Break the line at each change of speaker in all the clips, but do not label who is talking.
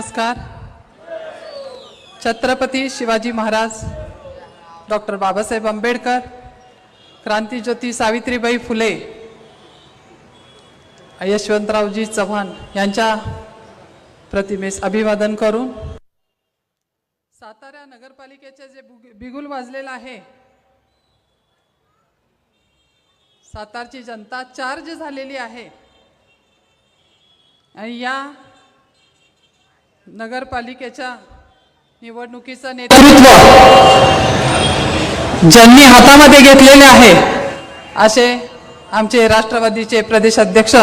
नमस्कार. छत्रपती शिवाजी महाराज डॉक्टर बाबासाहेब आंबेडकर क्रांतीज्योती सावित्रीबाई फुले यशवंतरावजी चव्हाण यांच्या प्रतिमेस अभिवादन करून सातारा नगरपालिकेचे जे बिगुल वाजलेलं आहे सातारची जनता चार्ज झालेली आहे. आणि या नगरपालिकेच्या निवडणुकीचं नेतृत्व ज्यांनी हातामध्ये घेतलेले आहे. असे आमचे राष्ट्रवादीचे प्रदेश अध्यक्ष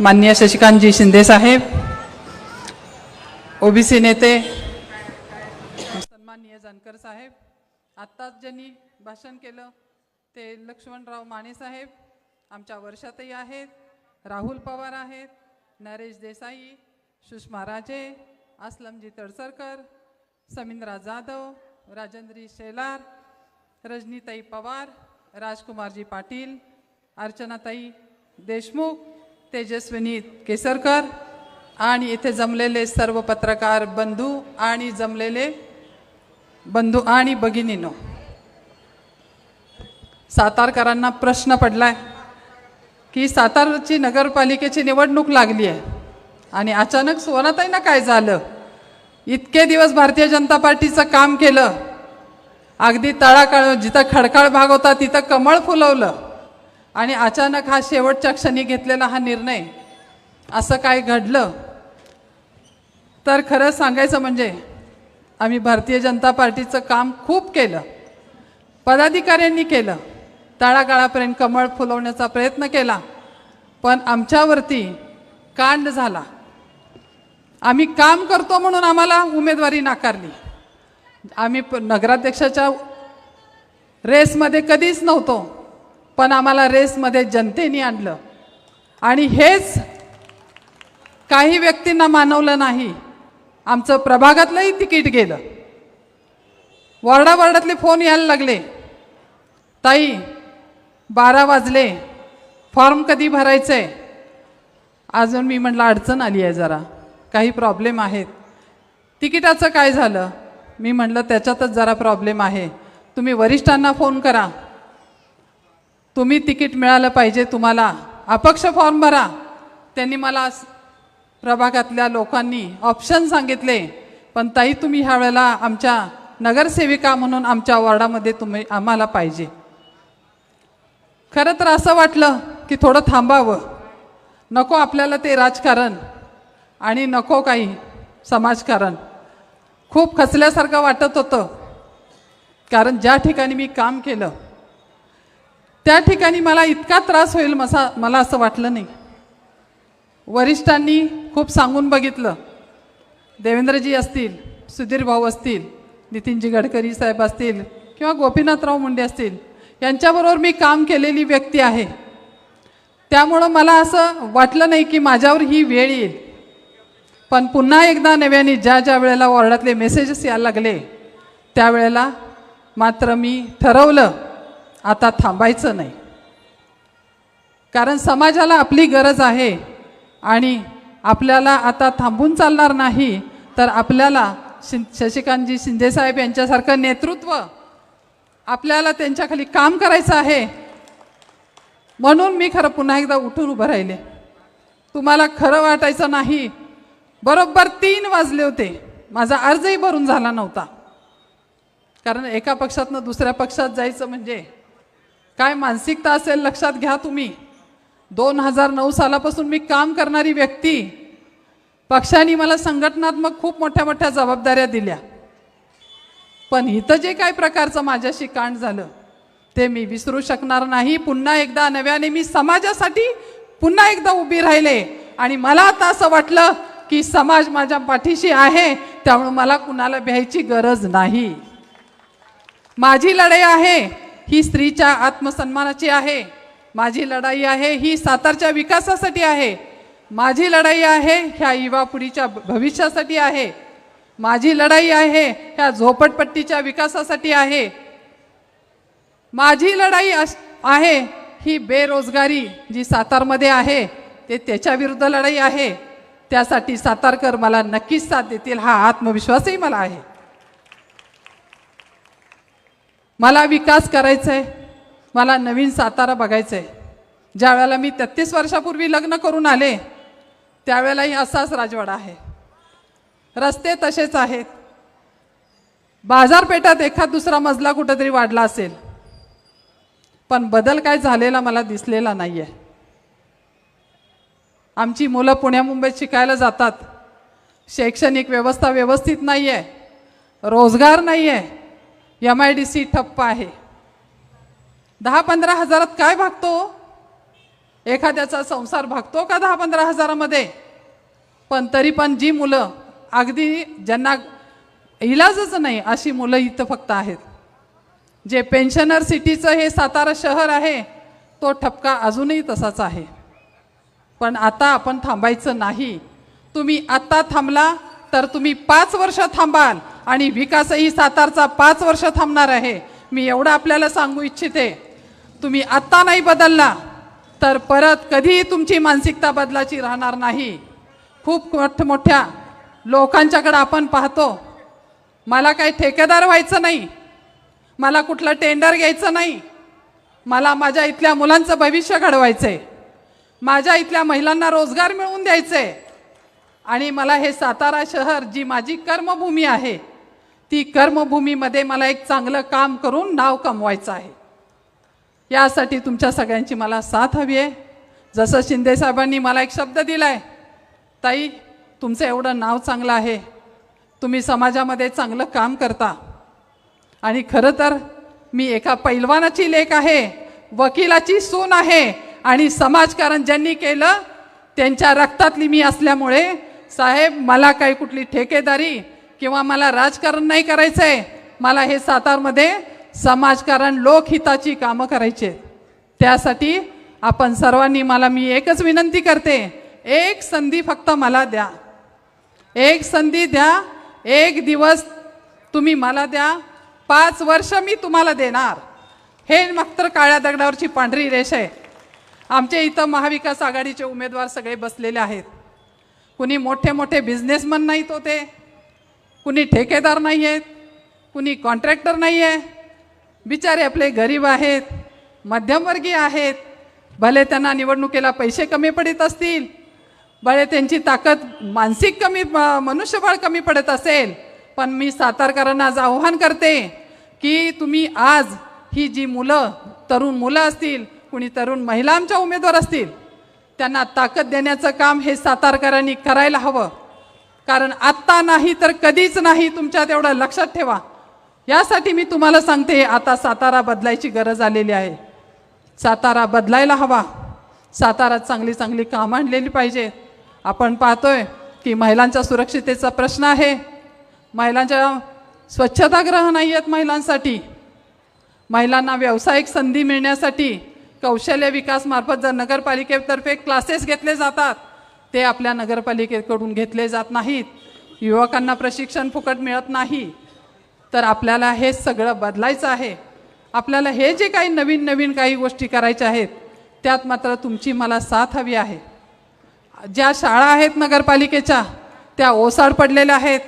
माननीय शशिकांतजी शिंदे साहेब ओबीसी नेते सन्माननीय जानकर साहेब आत्ताच ज्यांनी भाषण केलं ते लक्ष्मणराव माने साहेब आमच्या वर्षातही आहेत राहुल पवार आहेत नरेश देसाई सुषमा राजे असलमजी तळसरकर समिंद्रा जाधव राजेंद्री शेलार रजनीताई पवार राजकुमारजी पाटील अर्चनाताई देशमुख तेजस्विनी केसरकर आणि इथे जमलेले सर्व पत्रकार बंधू आणि जमलेले बंधू आणि भगिनीनो सातारकरांना प्रश्न पडलाय की सातारची नगरपालिकेची निवडणूक लागली आहे आणि अचानक सुवर्णाताईंना काय झालं? इतके दिवस भारतीय जनता पार्टीचं काम केलं. अगदी तळाकाळ जिथं खडकाळ भाग होता तिथं कमळ फुलवलं. आणि अचानक हा शेवटच्या क्षणी घेतलेला हा निर्णय. असं काय घडलं? तर खरं सांगायचं म्हणजे आम्ही भारतीय जनता पार्टीचं काम खूप केलं. पदाधिकाऱ्यांनी केलं. तळागाळापर्यंत कमळ फुलवण्याचा प्रयत्न केला. पण आमच्यावरती कांड झाला. आम्ही काम करतो म्हणून आम्हाला उमेदवारी नाकारली. आम्ही प- नगराध्यक्षाच्या रेसमध्ये कधीच नव्हतो पण आम्हाला रेसमध्ये जनतेने आणलं. आणि हेच काही व्यक्तींना मानवलं नाही. आमचं प्रभागातलंही तिकीट गेलं. वॉर्डावॉर्डातले फोन यायला लागले. ताई बारा वाजले. फॉर्म कधी भरायचं आहे अजून मी म्हटलं अडचण आली आहे जरा. काही प्रॉब्लेम आहेत. तिकिटाचं काय झालं? मी म्हटलं त्याच्यातच जरा प्रॉब्लेम आहे. तुम्ही वरिष्ठांना फोन करा. तुम्ही तिकीट मिळालं पाहिजे तुम्हाला. अपक्ष फॉर्म भरा. त्यांनी मला प्रभागातल्या लोकांनी ऑप्शन सांगितले. पण ताई तुम्ही ह्या वेळेला आमच्या नगरसेविका म्हणून आमच्या वॉर्डामध्ये तुम्ही आम्हाला पाहिजे. खरं तर असं वाटलं की थोडं थांबावं. नको आपल्याला ते राजकारण. आणि नको काही समाजकारण. खूप खचल्यासारखं वाटत होतं. कारण ज्या ठिकाणी मी काम केलं त्या ठिकाणी मला इतका त्रास होईल मसा मला असं वाटलं नाही. वरिष्ठांनी खूप सांगून बघितलं. देवेंद्रजी असतील सुधीर भाऊ असतील नितीनजी गडकरी साहेब असतील किंवा गोपीनाथराव मुंडे असतील यांच्याबरोबर मी काम केलेली व्यक्ती आहे. त्यामुळं मला असं वाटलं नाही की माझ्यावर ही वेळ येईल. पण पुन्हा एकदा नव्याने ज्या ज्या वेळेला वॉर्डातले मेसेजेस यायला लागले त्यावेळेला मात्र मी ठरवलं आता थांबायचं नाही. कारण समाजाला आपली गरज आहे आणि आपल्याला आता थांबून चालणार नाही तर आपल्याला शि शशिकांतजी शिंदेसाहेब यांच्यासारखं नेतृत्व आपल्याला त्यांच्याखाली काम करायचं आहे. म्हणून मी खरं पुन्हा एकदा उठून उभं राहिले. तुम्हाला खरं वाटायचं नाही बरोबर तीन वाजले होते. माझा अर्जही भरून झाला नव्हता. कारण एका पक्षातनं दुसऱ्या पक्षात जायचं म्हणजे काय मानसिकता असेल लक्षात घ्या तुम्ही. दोन हजार नऊ सालापासून मी काम करणारी व्यक्ती. पक्षाने मला संघटनात्मक खूप मोठ्या मोठ्या जबाबदाऱ्या दिल्या. पण इथं जे काही प्रकारचं माझ्याशी कांड झालं ते मी विसरू शकणार नाही. पुन्हा एकदा नव्याने मी समाजासाठी पुन्हा एकदा उभी राहिले. आणि मला आता असं वाटलं की समाज माझ्या पाठीशी आहे त्यामुळे मला कुणाला भ्यायची गरज नाही. माझी लढाई आहे ही स्त्रीच्या आत्मसन्मानाची आहे. माझी लढाई आहे ही सातारच्या विकासासाठी आहे. माझी लढाई आहे ह्या युवा पिढीच्या भविष्यासाठी आहे. माझी लढाई आहे ह्या झोपडपट्टीच्या विकासासाठी आहे. माझी लढाई आहे ही बेरोजगारी जी सातारमध्ये आहे ते त्याच्या विरुद्ध लढाई आहे. त्यासाठी सातारकर मला नक्कीच साथ देतील हा आत्मविश्वासही मला आहे. मला विकास करायचा आहे मला नवीन सातारा बघायचं आहे ज्या वेळेला मी तेहतीस वर्षापूर्वी लग्न करून आले त्यावेळेलाही असाच राजवाडा आहे. रस्ते तसेच आहेत. बाजारपेठात एखाद दुसरा मजला कुठेतरी वाढला असेल. पण बदल काय झालेला मला दिसलेला नाही आहे आमची मुलं पुण्या मुंबईत शिकायला जातात. शैक्षणिक व्यवस्था व्यवस्थित नाही आहे रोजगार नाही आहे एम आय डी सी ठप्प आहे. दहा पंधरा हजारात काय भागतो? एखाद्याचा संसार भागतो का दहा पंधरा हजारामध्ये? पण तरी पण जी मुलं अगदी ज्यांना इलाजच नाही अशी मुलं इथं फक्त आहेत. जे पेन्शनर सिटीचं हे सातारा शहर आहे तो ठपका अजूनही तसाच आहे. पण आता आपण थांबायचं नाही. तुम्ही आत्ता थांबला तर तुम्ही पाच वर्ष थांबाल आणि विकासही सातारचा पाच वर्ष थांबणार आहे. मी एवढं आपल्याला सांगू इच्छिते. तुम्ही आत्ता नाही बदलला तर परत कधीही तुमची मानसिकता बदलाची राहणार नाही. खूप मोठमोठ्या लोकांच्याकडं आपण पाहतो. मला काही ठेकेदार व्हायचं नाही. मला कुठलं टेंडर घ्यायचं नाही. मला माझ्या इथल्या मुलांचं भविष्य घडवायचं आहे माझ्या इथल्या महिलांना रोजगार मिळवून द्यायचं. आहे आणि मला हे सातारा शहर जी माझी कर्मभूमी आहे ती कर्मभूमीमध्ये मला एक चांगलं काम करून नाव कमवायचं आहे. यासाठी तुमच्या सगळ्यांची मला साथ हवी आहे. जसं शिंदेसाहेबांनी मला एक शब्द दिला आहे ताई तुमचं एवढं नाव चांगलं आहे. तुम्ही समाजामध्ये चांगलं काम करता. आणि खरं तर मी एका पैलवानाची लेख आहे वकिलाची सून आहे. आणि समाजकारण ज्यांनी केलं त्यांच्या रक्तातली मी असल्यामुळे साहेब मला काही कुठली ठेकेदारी किंवा मला राजकारण नाही करायचं आहे मला हे सातारमध्ये समाजकारण लोकहिताची कामं करायची. आहेत त्यासाठी आपण सर्वांनी मला मी एकच विनंती करते एक संधी फक्त मला द्या. एक संधी द्या एक दिवस तुम्ही मला द्या पाच वर्ष मी तुम्हाला देणार. हे मात्र काळ्या दगडावरची पांढरी रेष आहे. आमच्या इथं महाविकास आघाडीचे उमेदवार सगळे बसलेले आहेत. कुणी मोठे मोठे बिझनेसमन नाहीत होते. कुणी ठेकेदार नाही आहेत कुणी कॉन्ट्रॅक्टर नाही आहे बिचारे आपले गरीब आहेत मध्यमवर्गीय आहेत. भले त्यांना निवडणुकीला पैसे कमी पडत असतील भले त्यांची ताकद मानसिक कमी म- मनुष्यबळ कमी पडत असेल पण मी सातारकरांना आज आव्हान करते की तुम्ही आज ही जी मुलं तरुण मुलं असतील कुणी तरुण महिला आमच्या उमेदवार असतील त्यांना ताकद देण्याचं काम हे सातारकरांनी करायला हवं. कारण आत्ता नाही तर कधीच नाही तुमच्यात एवढं लक्षात ठेवा. यासाठी मी तुम्हाला सांगते आता सातारा बदलायची गरज आलेली आहे. सातारा बदलायला हवा. सातारात चांगली चांगली कामं आणलेली पाहिजे. आपण पाहतोय की महिलांच्या सुरक्षितेचा प्रश्न आहे. महिलांच्या स्वच्छतागृह नाही आहेत महिलांसाठी. महिलांना व्यावसायिक संधी मिळण्यासाठी कौशल्य विकास मार्फत जर नगरपालिकेतर्फे क्लासेस घेतले जातात ते आपल्या नगरपालिकेकडून घेतले जात नाहीत. युवकांना प्रशिक्षण फुकट मिळत नाही. तर आपल्याला हे सगळं बदलायचं आहे. आपल्याला हे जे काही नवीन नवीन काही गोष्टी करायच्या आहेत त्यात मात्र तुमची मला साथ हवी आहे. ज्या शाळा आहेत नगरपालिकेच्या त्या ओसाड पडलेल्या आहेत.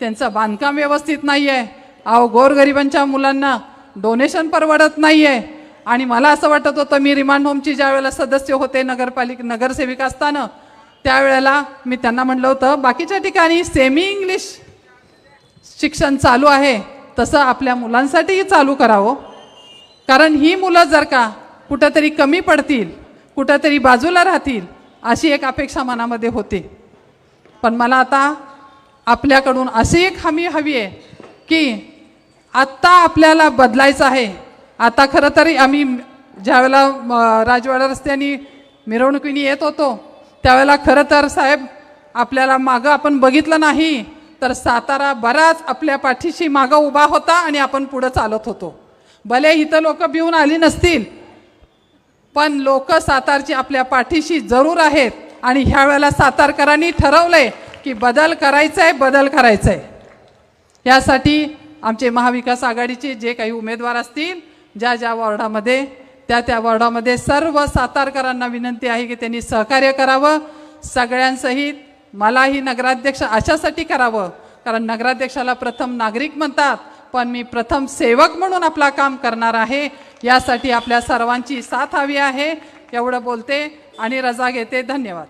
त्यांचं बांधकाम व्यवस्थित नाही आहे अहो गोरगरिबांच्या मुलांना डोनेशन परवडत नाही आहे आणि मला असं वाटत होतं मी रिमांड होमची ज्या वेळेला सदस्य होते नगरपालिका नगरसेविका असताना त्यावेळेला मी त्यांना म्हटलं होतं बाकीच्या ठिकाणी सेमी इंग्लिश शिक्षण चालू आहे तसं आपल्या मुलांसाठीही चालू करावं. कारण ही मुलं जर का कुठंतरी कमी पडतील कुठंतरी बाजूला राहतील अशी एक अपेक्षा मनामध्ये होते. पण मला आता आपल्याकडून अशी एक हमी हवी आहे की आत्ता आपल्याला बदलायचं आहे आता खरं तरी आम्ही ज्यावेळेला राजवाडा रस्त्याने मिरवणुकीने येत होतो त्यावेळेला खरं तर साहेब आपल्याला मागं आपण बघितलं नाही तर सातारा बराच आपल्या पाठीशी मागं उभा होता आणि आपण पुढं चालत होतो. भले इथं लोक भिवून आली नसतील पण लोक सातारची आपल्या पाठीशी जरूर आहेत आणि ह्या वेळेला सातारकरांनी ठरवलंय की बदल करायचा आहे बदल करायचा आहे यासाठी आमचे महाविकास आघाडीचे जे काही उमेदवार असतील ज्या ज्या वॉर्डामध्ये त्या त्या वॉर्डामध्ये सर्व सातारकरांना विनंती आहे की त्यांनी सहकार्य करावं. सगळ्यांसहित मलाही नगराध्यक्ष अशासाठी करावं कारण नगराध्यक्षाला प्रथम नागरिक म्हणतात पण मी प्रथम सेवक म्हणून आपला काम करणार आहे. यासाठी आपल्या सर्वांची साथ हवी आहे. एवढं बोलते आणि रजा घेते. धन्यवाद.